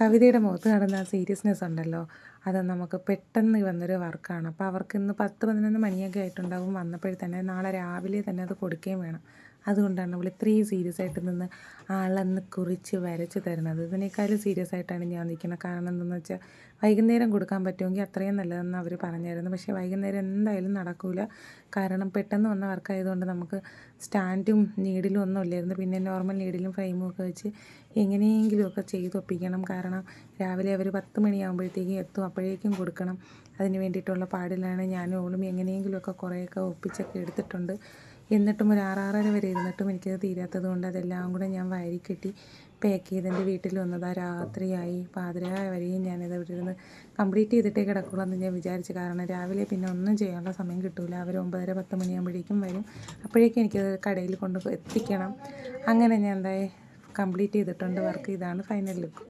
കവിതയുടെ മുഖത്ത് കാണുന്ന ആ സീരിയസ്നെസ് ഉണ്ടല്ലോ. അത് നമുക്ക് പെട്ടെന്ന് വന്നൊരു വർക്കാണ്. അപ്പോൾ അവർക്ക് ഇന്ന് പത്ത് പതിനൊന്ന് മണിയൊക്കെ ആയിട്ടുണ്ടാവും വന്നപ്പോഴേ തന്നെ നാളെ രാവിലെ തന്നെ അത് കൊടുക്കുകയും വേണം. അതുകൊണ്ടാണ് അവൾ ഇത്രയും സീരിയസ് ആയിട്ട് നിന്ന് ആളന്ന് കുറിച്ച് വരച്ച് തരുന്നത്. ഇതിനേക്കാളും സീരിയസ് ആയിട്ടാണ് ഞാൻ നിൽക്കുന്നത്. കാരണം എന്തെന്ന് വെച്ചാൽ വൈകുന്നേരം കൊടുക്കാൻ പറ്റുമെങ്കിൽ അത്രയും നല്ലതെന്ന് അവർ പറഞ്ഞായിരുന്നു. പക്ഷേ വൈകുന്നേരം എന്തായാലും നടക്കില്ല കാരണം പെട്ടെന്ന് വന്ന വർക്കായതുകൊണ്ട് നമുക്ക് സ്റ്റാൻഡും നീഡിലും ഒന്നും ഇല്ലായിരുന്നു. പിന്നെ നോർമൽ നീഡിലും ഫ്രെയിമും ഒക്കെ വെച്ച് എങ്ങനെയെങ്കിലുമൊക്കെ ചെയ്തൊപ്പിക്കണം കാരണം രാവിലെ അവർ പത്ത് മണിയാകുമ്പോഴത്തേക്കും എത്തും. അപ്പോഴേക്കും കൊടുക്കണം. അതിന് വേണ്ടിയിട്ടുള്ള പാടിലാണ് ഞാനും ഓളും എങ്ങനെയെങ്കിലുമൊക്കെ കുറേയൊക്കെ ഒപ്പിച്ചൊക്കെ എടുത്തിട്ടുണ്ട്. എന്നിട്ടും ഒരു ആറാറര വരെ ഇരുന്നിട്ടും എനിക്കത് തീരാത്തത് കൊണ്ട് അതെല്ലാം കൂടെ ഞാൻ വാരിക്കെട്ടി പാക്ക് ചെയ്ത് എന്റെ വീട്ടിൽ വന്നതാ. രാത്രിയായി. പാതിരായ വരെയും ഞാനിത് ഇവിടെ ഇരുന്ന് കംപ്ലീറ്റ് ചെയ്തിട്ടേ കിടക്കുള്ളൂ എന്ന് ഞാൻ വിചാരിച്ചു. കാരണം രാവിലെ പിന്നെ ഒന്നും ചെയ്യാനുള്ള സമയം കിട്ടില്ല അവർ ഒമ്പതര പത്ത് മണിയാകുമ്പോഴേക്കും വരും. അപ്പോഴേക്കും എനിക്കത് കടയിൽ കൊണ്ട് എത്തിക്കണം. അങ്ങനെ ഞാൻ എന്തായി? കംപ്ലീറ്റ് ചെയ്തിട്ടുണ്ട് വർക്ക് ഇതാണ് ഫൈനൽ ലുക്ക്